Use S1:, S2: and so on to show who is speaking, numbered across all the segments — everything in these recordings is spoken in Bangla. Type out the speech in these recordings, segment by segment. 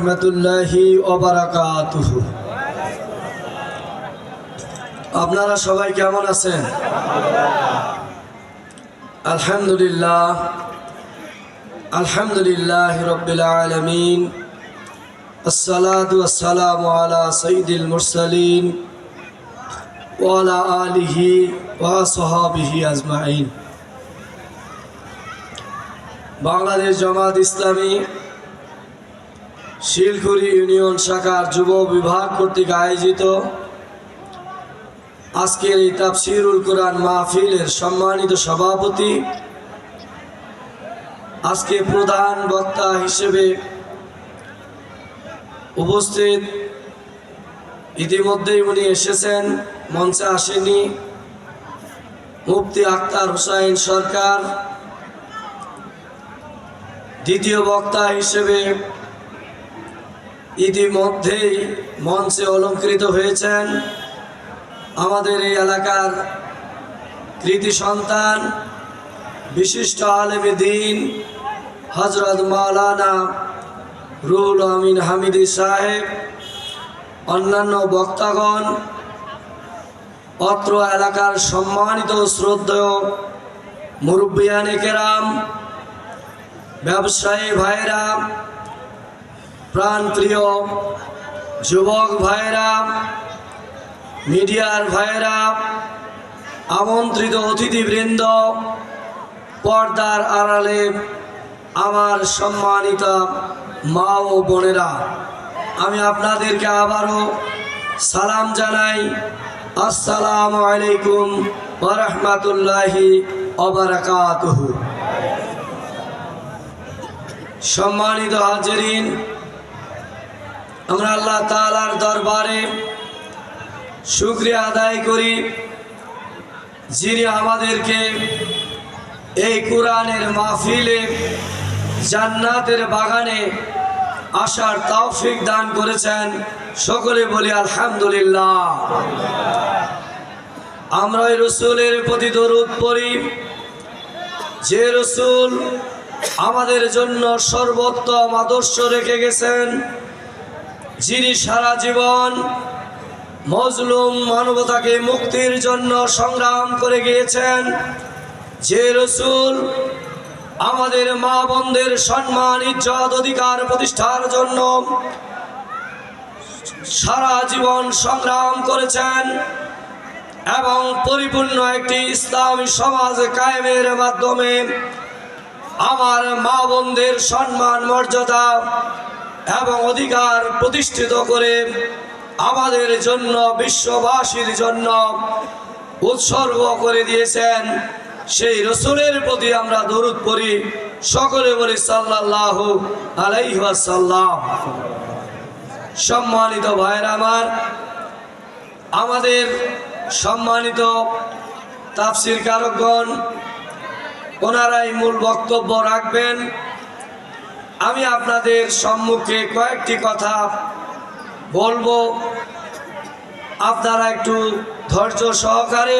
S1: রহমতুল্লাহি অবরাকাতুহু আপনারা সবাই কেমন আছেন? আলহামদুলিল্লাহ আলহামদুলিল্লাহ রবিল আলমিন, আসসালাতু আসসালামু আলা সঈদুল মুরসালিন ওয়ালা আলিহি ওয়া সাহাবিহি আজমাইন। বাংলাদেশ জামাত ইসলামী শিলখুরি ইউনিয়ন শাখার যুব বিভাগ কর্তৃক আয়োজিত আজকের এই তাফসিরুল কোরআন মাহফিলের সম্মানিত সভাপতি, আজকে প্রধান বক্তা হিসেবে উপস্থিত। ইতিমধ্যেই উনি এসেছেন, মঞ্চে আসেনি মুফতি আক্তার হুসাইন সরকার, দ্বিতীয় বক্তা হিসেবে ইতিমধ্যেই মঞ্চে অলঙ্কৃত হয়েছেন আমাদের এই এলাকার কৃতি সন্তান, বিশিষ্ট আলেমে দিন হজরত মাওলানা রুহুল আমিন হামিদি সাহেব, অন্যান্য বক্তাগণ, অত্র এলাকার সম্মানিত শ্রদ্ধেয় মুরব্বিয়ানিকেরাম ব্যবসায়ী ভাইরা প্রাণপ্রিয় যুবক ভাইরা মিডিয়ার ভাইরা আমন্ত্রিত অতিথিবৃন্দ, পর্দার আড়ালে আমার সম্মানিত মা ও বোনেরা, আমি আপনাদেরকে আবারও সালাম জানাই। আসসালামু আলাইকুম ওরহমতুল্লাহি অবরাকাতুহু সম্মানিত হাজরিন আমরা আল্লাহ তালার দরবারে শুক্রিয়া আদায় করি যিনি আমাদেরকে এই কোরআনের মাহফিলে জান্নাতের বাগানে আসার তৌফিক দান করেছেন। সকলে বলি আলহামদুলিল্লাহ। আমরা ওই রসুলের প্রতি দরুদ পড়ি। যে রসুল আমাদের জন্য সর্বোত্তম আদর্শ রেখে গেছেন। যিনি সারা জীবন মজলুম মানবতাকে মুক্তির জন্য সংগ্রাম করে গিয়েছেন, যে রসুল আমাদের মা বোনদের সম্মান, ইজ্জত, অধিকার প্রতিষ্ঠার জন্য সারা জীবন সংগ্রাম করেছেন এবং পরিপূর্ণ একটি ইসলামী সমাজ কায়েমের মাধ্যমে আমার মা বোনদের সম্মান, মর্যাদা এবং অধিকার প্রতিষ্ঠিত করে আমাদের জন্য, বিশ্ববাসীর জন্য উৎসর্গ করে দিয়েছেন। সেই রসুলের প্রতি আমরা দরুদ পড়ি। সকলে বলি সাল্লাহ আলাইহাসাল্লাম সম্মানিত ভাইয়ের আমার, আমাদের সম্মানিত তাফসির কারকগণ, ওনারাই মূল বক্তব্য রাখবেন। আমি আপনাদের সম্মুখে কয়েকটি কথা বলব। আপনারা একটু ধৈর্য সহকারে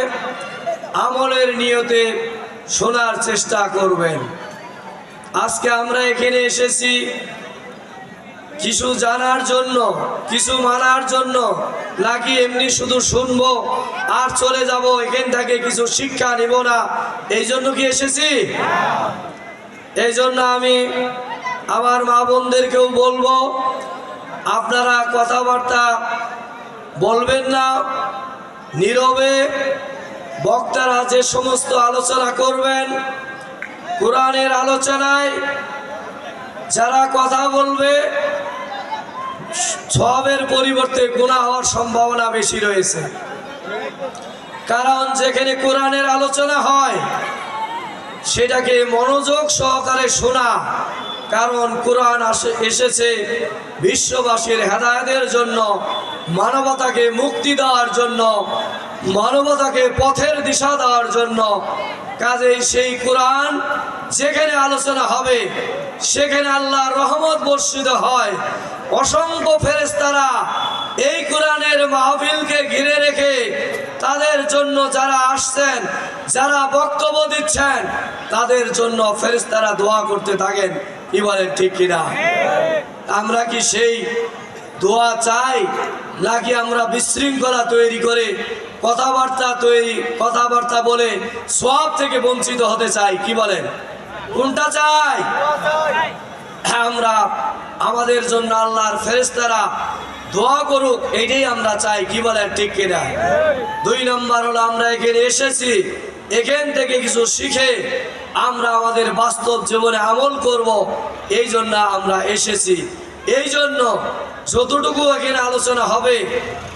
S1: আমলের নিয়তে শোনার চেষ্টা করবেন। আজকে আমরা এখানে এসেছি কিছু জানার জন্য, কিছু মানার জন্য। নাকি এমনি শুধু শুনব আর চলে যাব, এখান থেকে কিছু শিক্ষা নিব না। এই জন্য কি এসেছি? এই জন্য আমি আমার মা বোনদেরকেও বলব, আপনারা কথাবার্তা বলবেন না, নীরবে বক্তারা যে সমস্ত আলোচনা করবেন, কোরআনের আলোচনায় যারা কথা বলবে সবের পরিবর্তে গুণা হওয়ার সম্ভাবনা বেশি রয়েছে। কারণ যেখানে কোরআনের আলোচনা হয়, সেটাকে মনোযোগ সহকারে শোনা। কারণ কোরআন আসে এসেছে বিশ্ববাসীর হেদায়তের জন্য, মানবতাকে মুক্তি দেওয়ার জন্য, মানবতাকে পথের দিশা দেওয়ার জন্য। কাজেই সেই কোরআন যেখানে আলোচনা হবে, সেখানে আল্লাহ রহমত বর্ষিত হয়। অসংখ্য ফেরেস্তারা এই কোরআনের মাহফিলকে ঘিরে রেখে তাদের জন্য যারা আসছেন, যারা বক্তব্য দিচ্ছেন, তাদের জন্য ফেরেস্তারা দোয়া করতে থাকেন। কি বলেন ঠিক কিনা? আমরা কি সেই দোয়া চাই, নাকি আমরা বিশৃঙ্খলা তৈরি করে কথাবার্তা তৈরি, কথাবার্তা বলে সব থেকে বঞ্চিত হতে চাই, কি বলেন? কোনটা চাই? আমরা, আমাদের জন্য আল্লাহর ফেরেস্তারা দোয়া করুক, এটাই আমরা চাই, কি বলেন, ঠিক কিনা? দুই নম্বর হলো আমরা এখানে এসেছি, এখান থেকে কিছু শিখে আমরা আমাদের বাস্তব জীবনে আমল করব, এই জন্য আমরা এসেছি। এই জন্য যতটুকু এখানে আলোচনা হবে,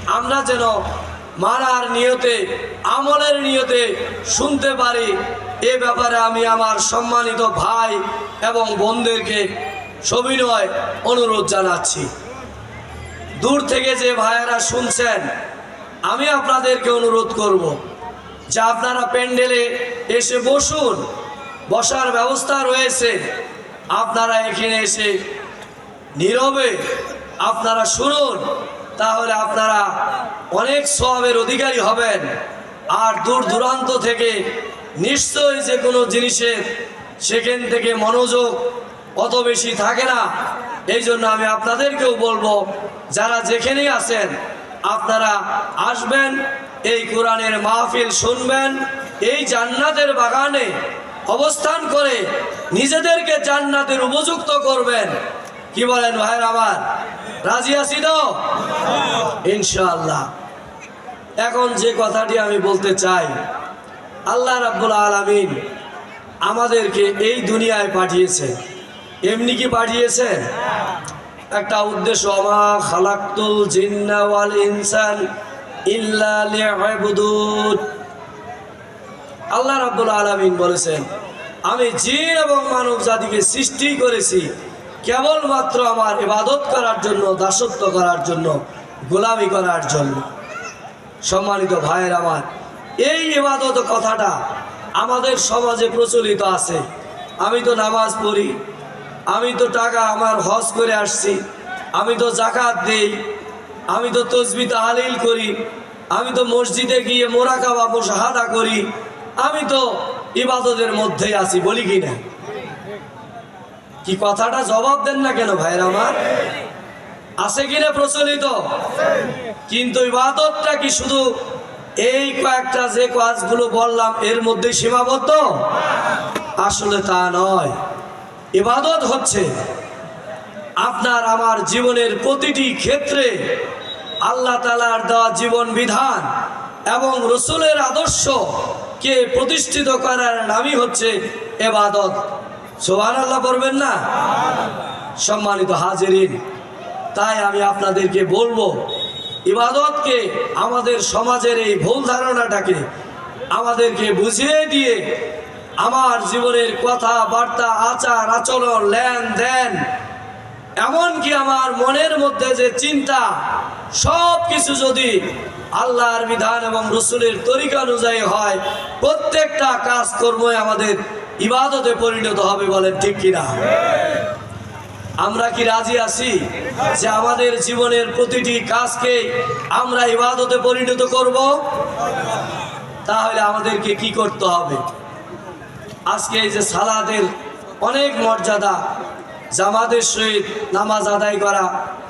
S1: আমরা যেন মারার নিয়তে, আমলের নিয়তে শুনতে পারি। এ ব্যাপারে আমি আমার সম্মানিত ভাই এবং বোনদেরকে সবিনয় অনুরোধ জানাচ্ছি। দূর থেকে যে ভাইয়েরা শুনছেন, আমি আপনাদেরকে অনুরোধ করব যে আপনারা প্যান্ডেলে এসে বসুন। বসার ব্যবস্থা রয়েছে। আপনারা এখানে এসে নীরবে আপনারা শুনুন, তাহলে আপনারা অনেক স্বভাবের অধিকারী হবেন। আর দূর দূরান্ত থেকে নিশ্চয়ই যে কোনো জিনিসের সেখান থেকে মনোযোগ অত বেশি থাকে না। এই জন্য আমি আপনাদেরকেও বলব, যারা যেখানেই আছেন, আপনারা আসবেন, এই কোরআনের মাহফিল শুনবেন, এই জান্নাতের বাগানে অবস্থান করে নিজেদেরকে জান্নাতের উপযুক্ত করবেন। কি বলেন ভাইয়ের আমার রাজি আছি তো? ইনশাআল্লাহ। এখন যে কথাটি আমি বলতে চাই, আল্লাহ রাব্বুল আলামিন আমাদেরকে এই দুনিয়ায় পাঠিয়েছে। এমনি কি পাঠিয়েছেন একটা উদ্দেশ্য আমা খালাক্তুল জিন্না ওয়াল ইনসান ইল্লা লিয়াবুদুন। আল্লাহ রাব্বুল আলামিন বলেছেন, আমি জিন এবং মানব জাতিকে সৃষ্টি করেছি কেবলমাত্র আমার ইবাদত করার জন্য, দাসত্ব করার জন্য, গোলামি করার জন্য। সম্মানিত ভাইয়ের আমার, এই ইবাদত কথাটা আমাদের সমাজে প্রচলিত আছে। আমি তো নামাজ পড়ি, আমি তো টাকা আমার হজ করে আসছি, আমি তো জাকাত দেই, আমি তো তসবি তাহালিল করি, আমি তো মসজিদে গিয়ে মোরাকাবা মোশাহাদা করি আমি তো ইবাদতের মধ্যেই আছি, বলি কি না? কি কথাটা জবাব দেন না কেন ভাইয়ের আমার? আছে কিনা প্রচলিত? কিন্তু ইবাদতটা কি শুধু এই কয়েকটা যে কাজগুলো বললাম, এর মধ্যে সীমাবদ্ধ? আসলে তা নয়। ইবাদত হচ্ছে আপনার আমার জীবনের প্রতিটি ক্ষেত্রে আল্লাহ তালার দেওয়া জীবন বিধান এবং রসুলের আদর্শকে প্রতিষ্ঠিত করার নামই হচ্ছে এবাদত। সোহান আল্লাহ করবেন না? সম্মানিত হাজিরিন, তাই আমি আপনাদেরকে বলব, ইবাদতকে আমাদের সমাজের এই ভুল ধারণাটাকে আমাদেরকে বুঝিয়ে দিয়ে আমার জীবনের কথা, বার্তা, আচার, আচরণ, লেনদেন, এমনকি আমার মনের মধ্যে যে চিন্তা সব কিছু যদি আল্লাহর বিধান এবং রসুলের তরিকা অনুযায়ী হয়, প্রত্যেকটা কাজকর্মই আমাদের ইবাদতে পরিণত হবে বলেন ঠিক কিনা? আমরা কি রাজি আছি যে আমাদের জীবনের প্রতিটি কাজকে আমরা ইবাদতে পরিণত করব? তাহলে আমাদেরকে কি করতে হবে? আজকে এই যে সালাদের অনেক মর্যাদা, জামাতের সহিত নামাজ আদায় করা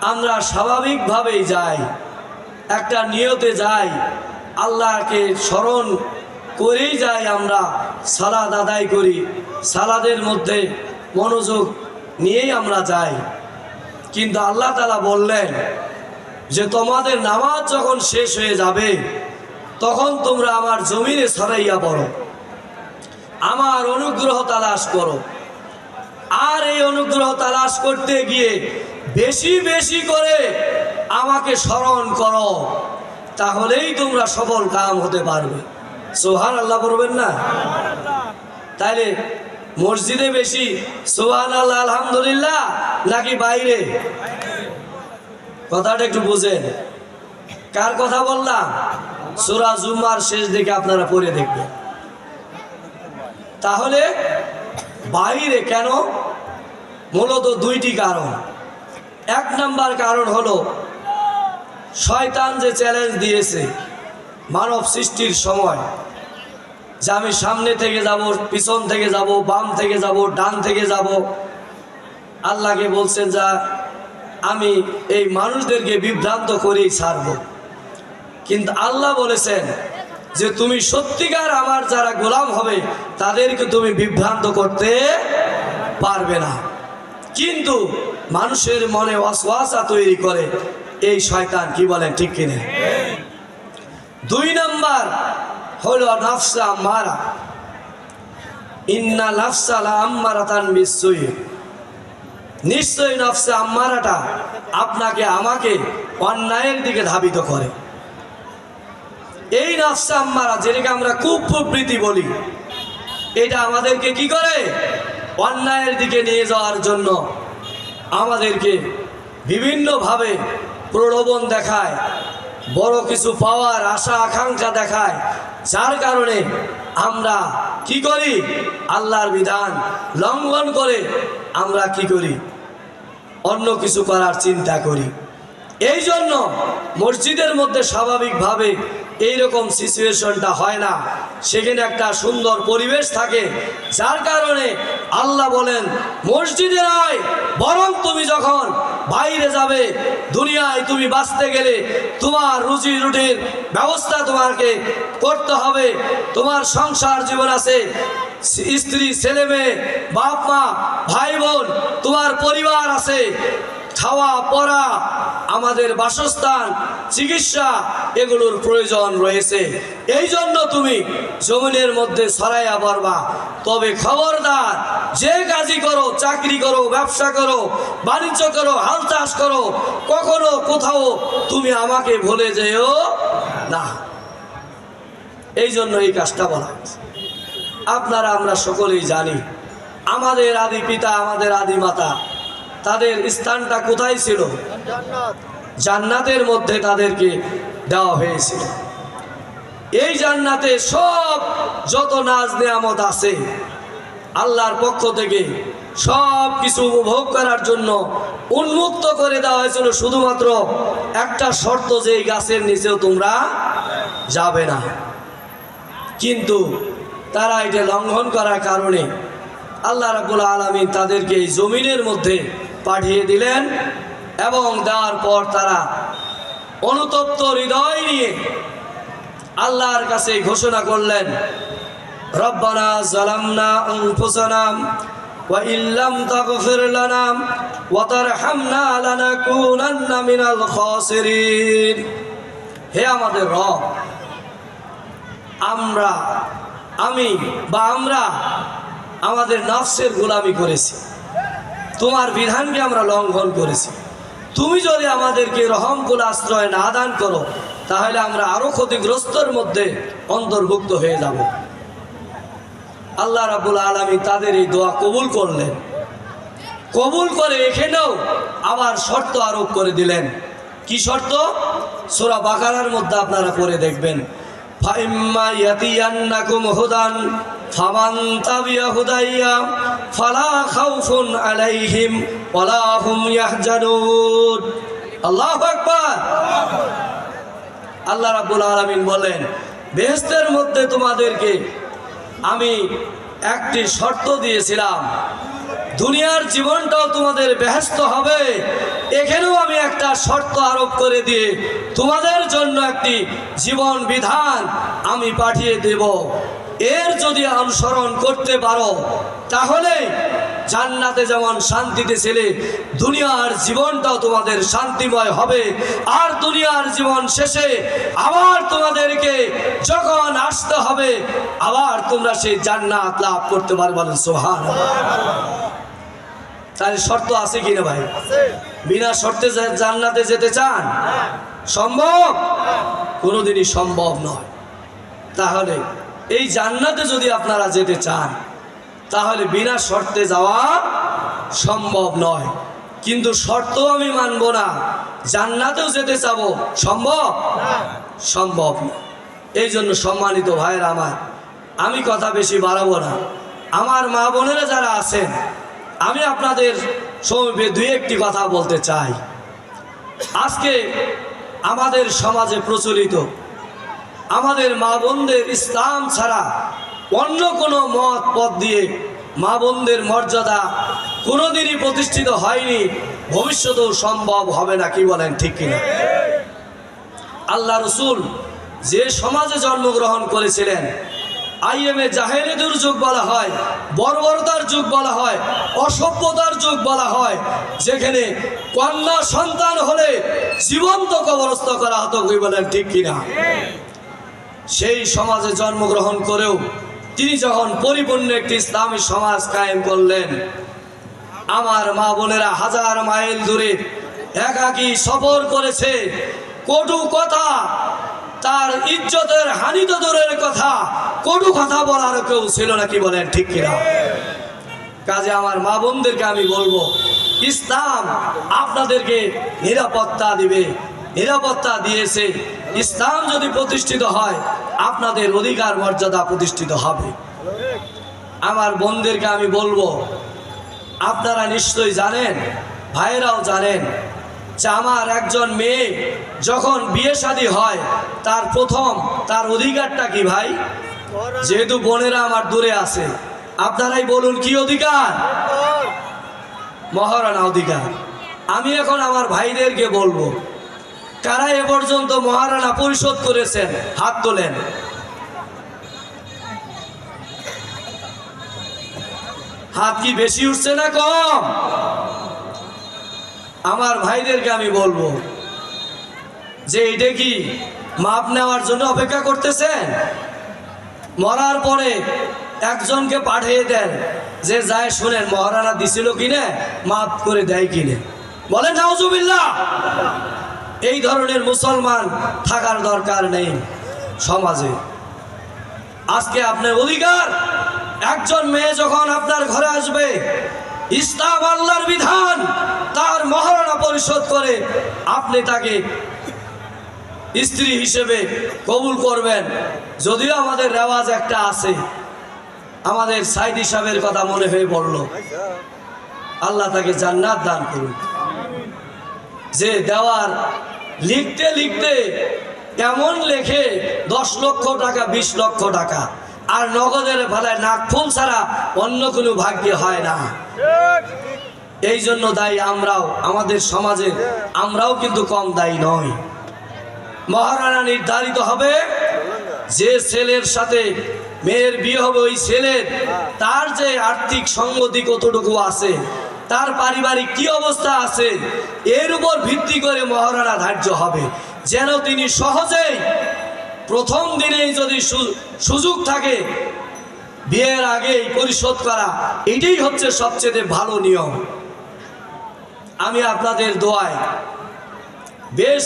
S1: আমরা স্বাভাবিকভাবেই যাই। একটা নিয়তে যাই। আল্লাহকে স্মরণ করেই যাই আমরা সালাদ আদায় করি। সালাদের মধ্যে মনোযোগ নিয়েই আমরা যাই। কিন্তু আল্লাহ তালা বললেন যে, তোমাদের নামাজ যখন শেষ হয়ে যাবে, তখন তোমরা আমার জমিনে ছড়াইয়া পড়ো। আমার অনুগ্রহ তালাশ করো। আর এই অনুগ্রহ তালাশ করতে গিয়ে বেশি বেশি করে আমাকে স্মরণ করো, তাহলেই তোমরা সফল কাম হতে পারবে। সোহান আল্লাহ করবেন না? তাইলে মসজিদে বেশি সোহান আল্লাহ আলহামদুলিল্লাহ নাকি বাইরে? কথাটা একটু বুঝেন। কার কথা বললাম? সুরা জুম্মার শেষ দিকে আপনারা পড়ে দেখবেন। তাহলে বাইরে কেন? মূলত দুইটি কারণ। এক নাম্বার কারণ হলো, শয়তান যে চ্যালেঞ্জ দিয়েছে মানব সৃষ্টির সময়, যে আমি সামনে থেকে যাব, পিছন থেকে যাব, বাম থেকে যাব, ডান থেকে যাব, আল্লাহকে বলছেন যা, আমি এই মানুষদেরকে বিভ্রান্ত করেই ছাড়ব। কিন্তু আল্লাহ বলেছেন যে তুমি সত্যিকার আমার যারা গোলাম হবে, তাদেরকে তুমি বিভ্রান্ত করতে পারবে না। কিন্তু মানুষের মনে অশ্বাসা তৈরি করে এই শয়তান, কি বলেন, ঠিক কিনে? দুই নাম্বার হল নাফসা মারা। ইন্না নাফসালা আম্মারাতান বিশ্বই নিশ্চয়ই নফসে আম্মারাটা আপনাকে, আমাকে অন্যায়ের দিকে ধাবিত করে। এই নফসে আম্মারা, যেটাকে আমরা খুব প্রবৃতি বলি, এটা আমাদেরকে কি করে? অন্যায়ের দিকে নিয়ে যাওয়ার জন্য আমাদেরকে বিভিন্নভাবে প্রলোভন দেখায়, বড় কিছু পাওয়ার আশা, আকাঙ্ক্ষা দেখায়। যার কারণে আমরা কি করি? আল্লাহর বিধান লঙ্ঘন করে আমরা কি করি? অন্য কিছু করার চিন্তা করি। এই জন্য মসজিদের মধ্যে স্বাভাবিকভাবে এইরকম সিচুয়েশনটা হয় না। সেখানে একটা সুন্দর পরিবেশ থাকে, যার কারণে আল্লাহ বলেন, মসজিদে নয় বরং তুমি যখন বাইরে যাবে, দুনিয়ায় তুমি বাঁচতে গেলে তোমার রুজি রুটির ব্যবস্থা তোমাকে করতে হবে। তোমার সংসার জীবন আছে, স্ত্রী, ছেলে মেয়ে, বাপ মা, ভাই বোন, তোমার পরিবার আছে। খাওয়া, পড়া, আমাদের বাসস্থান, চিকিৎসা, এগুলোর প্রয়োজন রয়েছে। এই জন্য তুমি জমিনের মধ্যে ছড়াইয়া পারবা তবে খবরদার, যে কাজই করো, চাকরি করো, ব্যবসা করো, বাণিজ্য করো, হাল চাষ করো, কখনো কোথাও তুমি আমাকে ভুলে যেও না। এই জন্য এই কাজটা বলা আপনারা আমরা সকলেই জানি, আমাদের আদি পিতা, আমাদের আদি মাতা তাদের স্থানটা কোথায় ছিল? জান্নাতের মধ্যে তাদেরকে দেওয়া হয়েছিল। এই জান্নাতে সব যত নাজ নেয়ামত আছে, আল্লাহর পক্ষ থেকে সব কিছু উপভোগ করার জন্য উন্মুক্ত করে দেওয়া হয়েছিল। শুধুমাত্র একটা শর্ত, যে এই গাছের নিচেও তোমরা যাবে না। কিন্তু তারা এটা লঙ্ঘন করার কারণে আল্লাহ রাবুল আলমী তাদেরকে এই জমিনের মধ্যে পাঠিয়ে দিলেন এবং দেওয়ার পর তারা অনুতপ্ত হৃদয় নিয়ে আল্লাহর কাছে ঘোষণা করলেন, রব্বানা জালামনা আনফুসানা ওয়া ইল্লাম তাগফির লানা ওয়া তারহামনা লানাকুনান্না মিনাল খাসিরিন। হে আমাদের আমরা, আমি বা আমরা আমাদের নফসের গোলামি করেছি। তোমার বিধানকে আমরা লঙ্ঘন করেছি। তুমি যদি আমাদেরকে রহম রহমকুল আশ্রয় না দান করো, তাহলে আমরা আরও ক্ষতিগ্রস্তর মধ্যে অন্তর্ভুক্ত হয়ে যাব। আল্লাহ রাবুল আলমী তাদের এই দোয়া কবুল করলেন। কবুল করে এখানেও আবার শর্ত আরোপ করে দিলেন। কি শর্ত? সোরা বাকারার মধ্যে আপনারা পড়ে দেখবেন, ফাইম্মা ইয়াতিয়ান্নাকুম হুদান, ফামান তাবিয়া হুদাইয়া ফালা খাউফুন আলাইহিম ওয়ালা হুম ইয়াহজানুন। আল্লাহু আকবার। আল্লাহ রাব্বুল আলামিন বলেন, বেহেশতের মধ্যে তোমাদেরকে আমি একটি শর্ত দিয়েছিলাম। দুনিয়ার জীবনটাও তোমাদের ব্যস্ত হবে। এখানেও আমি একটা শর্ত আরোপ করে দিয়ে তোমাদের জন্য একটি জীবন বিধান আমি পাঠিয়ে দেব। এর যদি অনুসরণ করতে পারো, তাহলে জান্নাতে যেমন শান্তিতে ছেলে, দুনিয়ার জীবনটাও তোমাদের শান্তিময় হবে। আর দুনিয়ার জীবন শেষে আবার তোমাদেরকে যখন আসতে হবে, আবার তোমরা সেই জান্নাত লাভ করতে পারবে সোহান তাহলে শর্ত আছে কিনা ভাই? বিনা শর্তে জান্নাতে যেতে চান? সম্ভব? কোনোদিনই সম্ভব নয়। তাহলে এই জান্নাতে যদি আপনারা যেতে চান, তাহলে বিনা শর্তে যাওয়া সম্ভব নয়। কিন্তু শর্ত আমি মানব না। জান্নাতেও যেতে চাবো, সম্ভব? সম্ভব না। এই জন্য সম্মানিত ভাইয়ের আমার, আমি কথা বেশি বাড়াবো না। আমার মা বোনেরা যারা আছেন, আমি আপনাদের সমীপে দুই একটি কথা বলতে চাই। আজকে আমাদের সমাজে প্রচলিত আমাদের মা বোনদের ইসলাম ছাড়া অন্য কোনো মত পথ দিয়ে মা বোনদের মর্যাদা কোনোদিনই প্রতিষ্ঠিত হয়নি, ভবিষ্যতেও সম্ভব হবে না, কি বলেন, ঠিক কিনা? আল্লাহ রসুল যে সমাজে জন্মগ্রহণ করেছিলেন, আইএমএ জাহেরিদুর যুগ বলা হয়, বর্বরতার যুগ বলা হয়, অসভ্যতার যুগ বলা হয়, যেখানে কন্যা সন্তান হলে জীবন্ত কবরস্থ করা হতো, কি বলেন, ঠিক কিনা? সেই সমাজে জন্মগ্রহণ করেও তিনি যখন পরিপূর্ণ একটি ইসলামী সমাজ কায়েম করলেন, আমার মা বোনেরা হাজার মাইল দূরে একাকি সফর করেছে। কটু কথা, তার ইজ্জতের হানি তো দূরের কথা, কটু কথা বলার কেউ ছিল না, কি বলেন, ঠিক কিনা? কাজে আমার মা বোনদেরকে আমি বলব, ইসলাম আপনাদেরকে নিরাপত্তা দিবে। নিরাপত্তা দিয়েছে। ইসলাম যদি প্রতিষ্ঠিত হয়, আপনাদের অধিকার মর্যাদা প্রতিষ্ঠিত হবে। আমার বোনদেরকে আমি বলব, আপনারা নিশ্চয়ই জানেন, ভাইয়েরাও জানেন, যে আমার একজন মেয়ে যখন বিয়ে শাদী হয়, তার প্রথম, তার অধিকারটা কি ভাই? যেহেতু বোনেরা আমার দূরে আছে, আপনারাই বলুন কি অধিকার? মহারানা অধিকার। আমি এখন আমার ভাইদেরকে বলব কারা এ পর্যন্ত মহারানা পরিশোধ করেছেন, হাত তোলেন। হাত কি বেশি উঠছে না কম? আমার ভাইদেরকে আমি বলব, যে এটা কি মাপ নেওয়ার জন্য অপেক্ষা করতেছেন? মরার পরে একজনকে পাঠিয়ে দেন, যে যায় শুনেন মহারানা দিছিল কিনে, মাপ করে দেয় কিনে। বলেন, নাউজুবিল্লাহ! এই ধরনের মুসলমান থাকার দরকার নেই সমাজে। আজকে আপনার অধিকার, একজন মেয়ে যখন আপনার ঘরে আসবে, ইসলাম আল্লাহর বিধান, তার মহারণা পরিশোধ করে আপনি তাকে স্ত্রী হিসেবে কবুল করবেন। যদিও আমাদের রেওয়াজ একটা আছে, আমাদের সাইদ হিসাবের কথা মনে হয়ে পড়ল। আল্লাহ তাকে জান্নাত দান করুন। যে দেওয়ার লিখতে লিখতে এমন লেখে দশ লক্ষ টাকা, বিশ লক্ষ টাকা, আর নগদের ফেলায় নাকফুল ছাড়া অন্য কোনো ভাগ্যে হয় না। এই জন্য দায়ী আমরাও, আমাদের সমাজে আমরাও কিন্তু কম দায়ী নই। মহারানা নির্ধারিত হবে, যে ছেলের সাথে মেয়ের বিয়ে হবে, ওই ছেলের, তার যে আর্থিক সঙ্গতি কতটুকু আছে তার পারিবারিক কি অবস্থা আছে, এর উপর ভিত্তি করে মহারানা ধার্য হবে। যেন তিনি সহজেই প্রথম দিনেই যদি সুযোগ থাকে, বিয়ের আগেই পরিশোধ করা, এটাই হচ্ছে সবচেয়ে ভালো নিয়ম। আমি আপনাদের দোয়ায় বেশ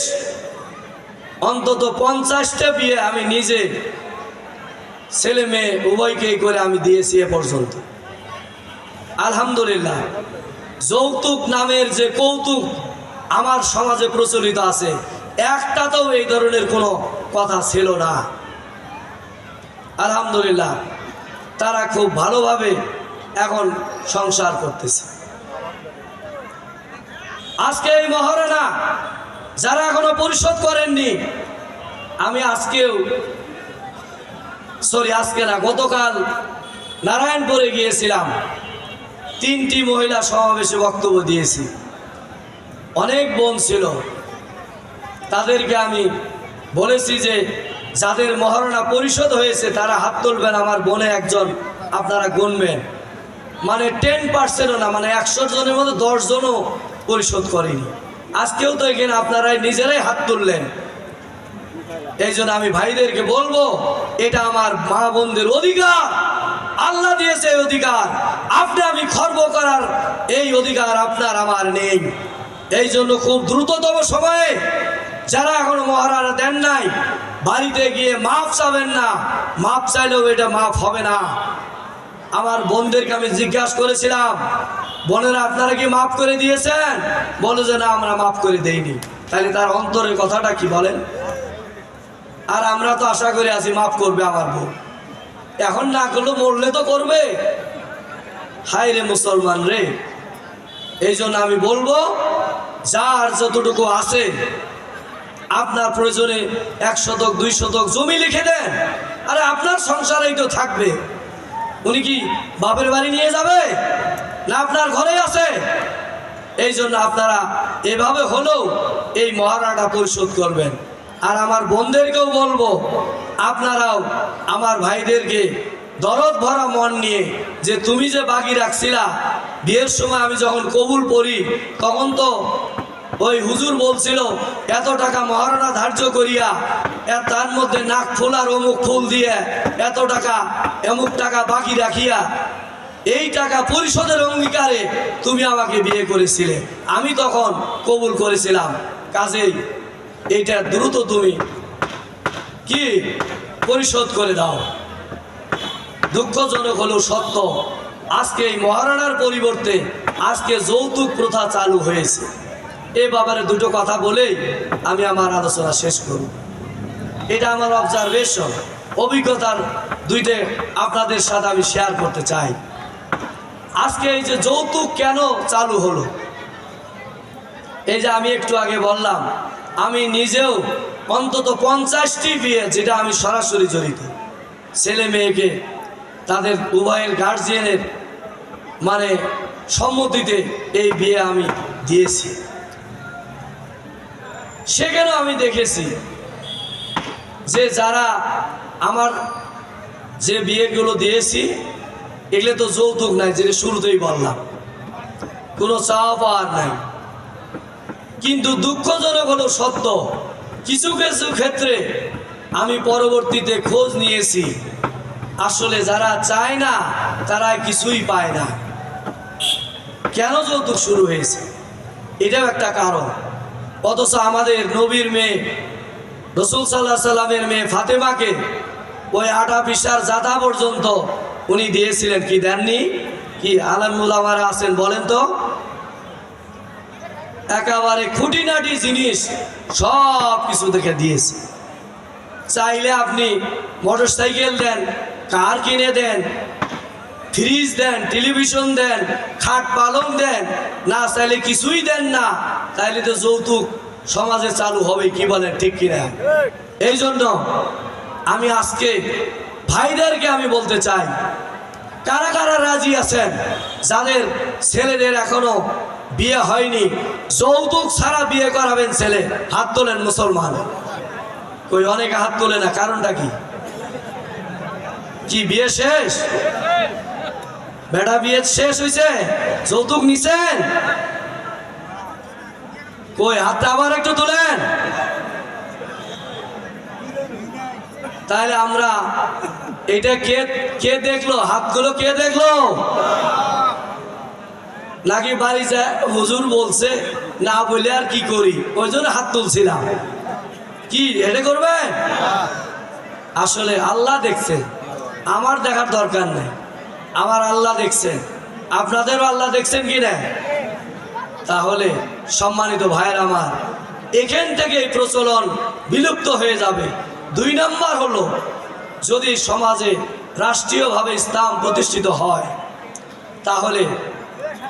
S1: অন্তত পঞ্চাশটা বিয়ে আমি নিজে ছেলে মেয়ে উভয়কেই করে আমি দিয়েছি এ পর্যন্ত। আলহামদুলিল্লাহ। যৌতুক নামের যে কৌতুক আমার সমাজে প্রচলিত আছে, একটাতেও এই ধরনের কোনো কথা ছিল না। আলহামদুলিল্লাহ, তারা খুব ভালোভাবে এখন সংসার করতেছে। আজকে এই মহারানা যারা এখনও পরিশোধ করেননি, আমি আজকেও সরি আজকে না, গতকাল নারায়ণপুরে গিয়েছিলাম। তিনটি মহিলা সমাবেশে বক্তব্য দিয়েছি। অনেক বোন ছিল। তাদেরকে আমি বলেছি যে, যাদের মহারণা পরিশোধ হয়েছে, তারা হাত তুলবেন, আমার বোনে একজন আপনারা গুনবেন। মানে টেন পার্সেন্টও না মানে একশো জনের মধ্যে দশজনও পরিশোধ করেনি। আজকেও তো এখানে আপনারাই নিজেরাই হাত তুললেন। এই আমি ভাইদেরকে বলব, এটা আমার মা বোনদের অধিকার। আল্লাহ দিয়েছে এই অধিকার। আপনি আমি খর্ব করার এই অধিকার আপনার, আমার নেই। এই জন্য খুব দ্রুততম সময়ে যারা এখনও মহারানা দেন নাই, বাড়িতে গিয়ে মাপ চাবেন না। মাপ চাইলেও এটা মাপ হবে না। আমার বোনদেরকে আমি জিজ্ঞাসা করেছিলাম, বোনেরা, আপনারা কি মাফ করে দিয়েছেন? বলে যে, না, আমরা মাফ করে দেইনি। তাহলে তার অন্তরের কথাটা কি বলেন? আর আমরা তো আশা করে আছি মাফ করবে আমার বোন এখন না করলে মরলে তো করবে। হাই রে মুসলমান রে। এই জন্য আমি বলব, যার যতটুকু আছে, আপনার প্রয়োজনে এক শতক, দুই শতক জমি লিখে দেন। আরে আপনার সংসারেই তো থাকবে। উনি কি বাপের বাড়ি নিয়ে যাবে? না আপনার ঘরেই আছে? এই জন্য আপনারা এভাবে হলেও এই মহারাটা পরিশোধ করবেন। আর আমার বোনদেরকেও বলব, আপনারাও আমার ভাইদেরকে দরদ ভরা মন নিয়ে যে তুমি যে বাকি রাখছিলা, বিয়ের সময় আমি যখন কবুল পড়ি, তখন তো ওই হুজুর বলছিল, এত টাকা মহারণা ধার্য করিয়া তার মধ্যে নাক ফুল আর অমুক ফুল দিয়ে এত টাকা, এমুক টাকা বাকি রাখিয়া, এই টাকা পরিশোধের অঙ্গীকারে তুমি আমাকে বিয়ে করেছিলে। আমি তখন কবুল করেছিলাম। কাজেই এইটা দ্রুত তুমি কি পরিশোধ করে দাও। দুঃখজনক হলেও সত্য, আজকে এই মহারানার পরিবর্তে আজকে যৌতুক প্রথা চালু হয়েছে। এ ব্যাপারে দুটো কথা বলেই আমি আমার আলোচনা শেষ করব। এটা আমার অবজারভেশন অভিজ্ঞতার দুইটে আপনাদের সাথে আমি শেয়ার করতে চাই। আজকে এই যে যৌতুক কেন চালু হলো? এই যে আমি একটু আগে বললাম আমি নিজেও অন্তত পঞ্চাশটি বিয়ে যেটা আমি সরাসরি জড়িত। ছেলে মেয়েকে তাদের উভয়ের গার্জিয়ানের মানে সম্মতিতে এই বিয়ে আমি দিয়েছি। সেখানেও আমি দেখেছি যে যারা আমার যে বিয়েগুলো দিয়েছি, এগুলো তো যৌতুক নাই, যেটা শুরুতেই বললাম। কোনো চাওয়া পাওয়ার নাই। কিন্তু দুঃখজনক হলো সত্য। কিছু কিছু ক্ষেত্রে আমি পরবর্তীতে খোঁজ নিয়েছি। আসলে যারা চায় না তারা কিছুই পায় না। কেন যৌতুক শুরু হয়েছে? এটাও একটা কারণ। অথচ আমাদের নবীর মেয়ে, রসুল সাল্লাহ সাল্লামের মেয়ে ফাতেমাকে ওই আটা পিসার জাদা পর্যন্ত উনি দিয়েছিলেন। কি দেননি? কি আলমুল আমারা আছেন বলেন তো? একেবারে খুঁটিনাটি জিনিস সব কিছু দেখে দিয়েছে। চাইলে আপনি মোটর সাইকেল দেন, কার কিনে দেন, ফ্রিজ দেন, টেলিভিশন দেন, খাট পালং দেন, না চাইলে কিছুই দেন না, তাইলে তো যৌতুক সমাজে চালু হবে, কি বলেন, ঠিক কিনা? এই জন্য আমি আজকে ভাইদেরকে আমি বলতে চাই, কারা কারা রাজি আছেন, যাদের ছেলেদের এখনও বিয়ে হয়নি। যৌতুক ছাড়া বিয়ে করাবেন ছেলে, হাত তোলেন মুসলমান। কই, অনেকে হাত তোলে না, কারণটা কি? কি বিয়ে শেষ? বেটা বিয়ে শেষ হয়েছে যৌতুক নিছেন? কই, হাতটা আবার একটু তোলেন। তাহলে আমরা, এটা কে কে দেখল? হাতগুলো কে দেখল? নাকি বাড়ি যায়, হুজুর বলছে, না বলে আর কি করি? ওই জন্য হাত তুলছিলাম। কি, এটা করবেন? আসলে আল্লাহ দেখছে। আমার দেখার দরকার নেই। আমার আল্লাহ দেখছেন আপনাদেরও আল্লাহ দেখছেন কি না? তাহলে সম্মানিত ভাইয়ের আমার, এখান থেকে এই প্রচলন বিলুপ্ত হয়ে যাবে। দুই নম্বর হলো, যদি সমাজে রাষ্ট্রীয়ভাবে ইসলাম প্রতিষ্ঠিত হয়, তাহলে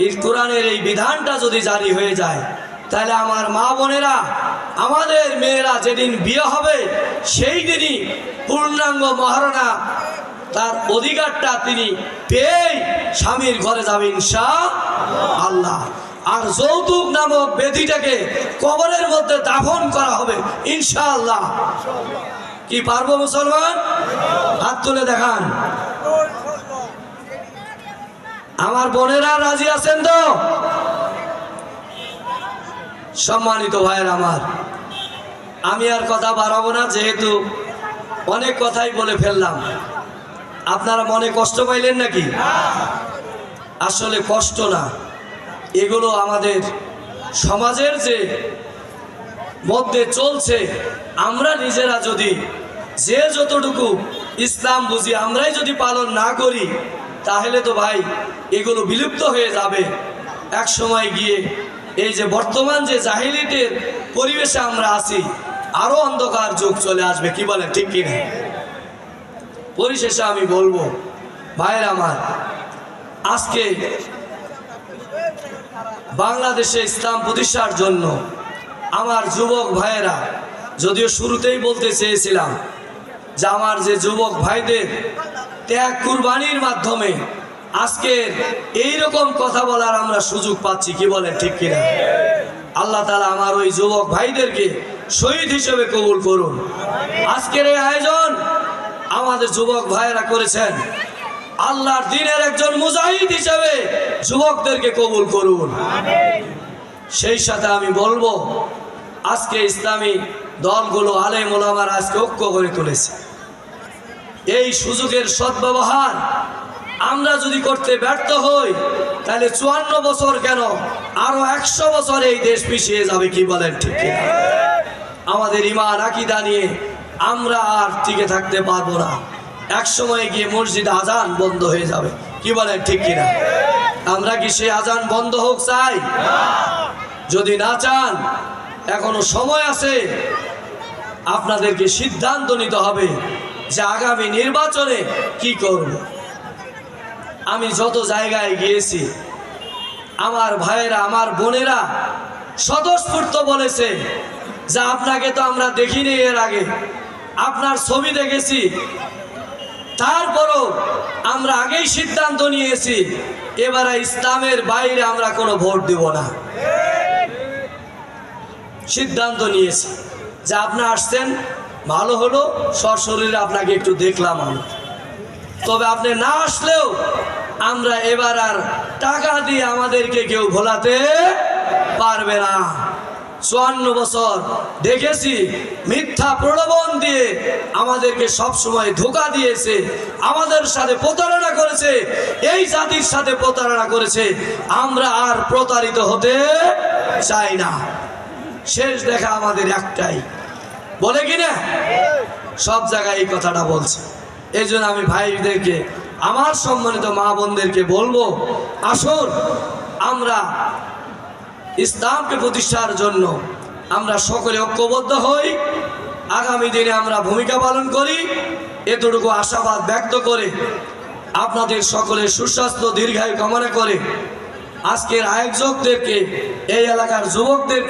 S1: এই কোরআনের এই বিধানটা যদি জারি হয়ে যায়, তাহলে আমার মা বোনেরা, আমাদের মেয়েরা যেদিন বিয়ে হবে, সেই দিনই পূর্ণাঙ্গ মহারণা তার অধিকারটা তিনি পেয়েই স্বামীর ঘরে যাবে ইনশা আল্লাহ আর যৌতুক নামক বেদিটাকে কবরের মধ্যে দাফন করা হবে ইনশাআল্লাহ। কি পারব মুসলমান? হাত তুলে দেখান। আমার বোনেরা রাজি আছেন তো? সম্মানিত ভাইয়ের আমার, আমি আর কথা বাড়াবো না, যেহেতু অনেক কথাই বলে ফেললাম। আপনারা মনে কষ্ট পাইলেন নাকি? আসলে কষ্ট না। এগুলো আমাদের সমাজের যে মধ্যে চলছে, আমরা নিজেরা যদি যে যতটুকু ইসলাম বুঝি, আমরাই যদি পালন না করি তাহলে তো ভাই এগুলো বিলুপ্ত হয়ে যাবে। এক সময় গিয়ে এই যে বর্তমান যে জাহিলিটের পরিবেশে আমরা আছি, আরও অন্ধকার যুগ চলে আসবে, কি বলেন, ঠিক কিনা পরিশেষে আমি বলব, ভাইয়ের আমার, আজকে বাংলাদেশে ইসলাম প্রতিষ্ঠার জন্য আমার যুবক ভাইয়েরা, যদিও শুরুতেই বলতে চেয়েছিলাম যে আমার যে যুবক ভাইদের ত্যাগ কুরবানির মাধ্যমে আজকে এই রকম কথা বলার আমরা সুযোগ পাচ্ছি, কি বলেন, ঠিক কিনা? আল্লাহ তালা আমার ওই যুবক ভাইদেরকে শহীদ হিসেবে কবুল করুন। আজকের এই আয়োজন আমাদের যুবক ভাইয়েরা করেছেন। আল্লাহর দিনের একজন মুজাহিদ হিসেবে যুবকদেরকে কবুল করুন। সেই সাথে আমি বলব, আজকে ইসলামী দলগুলো আলেম ওলামার আজকে ঐক্য করে তুলেছে। এই সুযোগের সদ্ব্যবহার আমরা যদি করতে ব্যর্থ হই, তাহলে চুয়ান্ন বছর কেন আরও একশো বছর এই দেশ পিছিয়ে যাবে কি বলেন ঠিক আমাদের ইমান আকিদা নিয়ে আমরা আর টিকে থাকতে পারব না। এক সময় গিয়ে মসজিদ আজান বন্ধ হয়ে যাবে, কি বলেন ঠিক কিনা? আমরা কি সেই আজান বন্ধ হোক চাই? যদি না চান, এখনও সময় আছে, আপনাদেরকে সিদ্ধান্ত নিতে হবে যে আগামী নির্বাচনে কি করব? আমি যত জায়গায় গিয়েছি, আমার ভাইয়েরা, আমার বোনেরা স্বতঃস্ফূর্ত বলেছে যে আপনাকে তো আমরা দেখিনি এর আগে। আপনার ছবি দেখেছি, তারপরও আমরা আগেই সিদ্ধান্ত নিয়েছি, এবারে ইসলামের বাইরে আমরা কোনো ভোট দেব না। সিদ্ধান্ত নিয়েছি যে আপনি আসছেন ভালো হলো, সশরীরে আপনাকে একটু দেখলাম আমি। তবে আপনি না আসলেও আমরা এবার আর টাকা দিয়ে আমাদেরকে কেউ ভোলাতে পারবে না। চুয়ান্ন বছর দেখেছি মিথ্যা প্রলোভন দিয়ে আমাদেরকে সব সময় ধোকা দিয়েছে, আমাদের সাথে প্রতারণা করেছে, এই জাতির সাথে প্রতারণা করেছে। আমরা আর প্রতারিত হতে চাই না। শেষ দেখা আমাদের একটাই। বলে কি না সব জায়গায় এই কথাটা বলছে। এই জন্য আমি ভাইদেরকে, আমার সম্মানিত মা বোনদেরকে বলব, আসুন আমরা ইসলামকে প্রতিষ্ঠার জন্য আমরা সকলে ঐক্যবদ্ধ হই। আগামী দিনে আমরা ভূমিকা পালন করি। এতটুকু আশাবাদ ব্যক্ত করে আপনাদের সকলের সুস্বাস্থ্য দীর্ঘায়ু কামনা করে আজকের আয়োজকদেরকে, এই এলাকার যুবকদেরকে